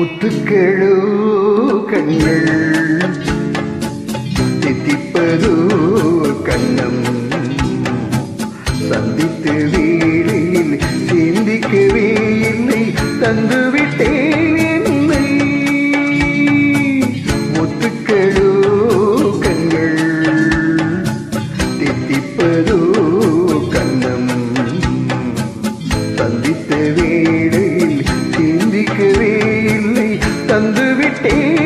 முத்துக்கெழு கண்கள் தித்திப்பதோ கண்ணம். சந்தித்து வீழில் சிந்திக்கவே இல்லை தந்துவிட்டேன் என்னை. முத்துக்கெழு கண்கள் தித்திப்பதோ கண்ணம். சந்தித்த வேளையில் சிந்திக்கவே தந்து விட்டேன்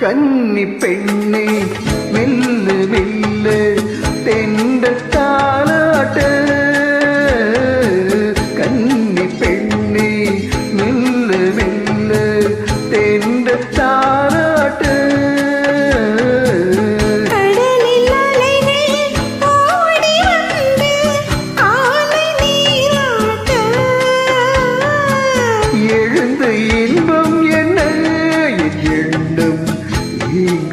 கன்னி பெண்ணே மெல்லு மெல்லு தெண்டத்தாலாட்ட hear.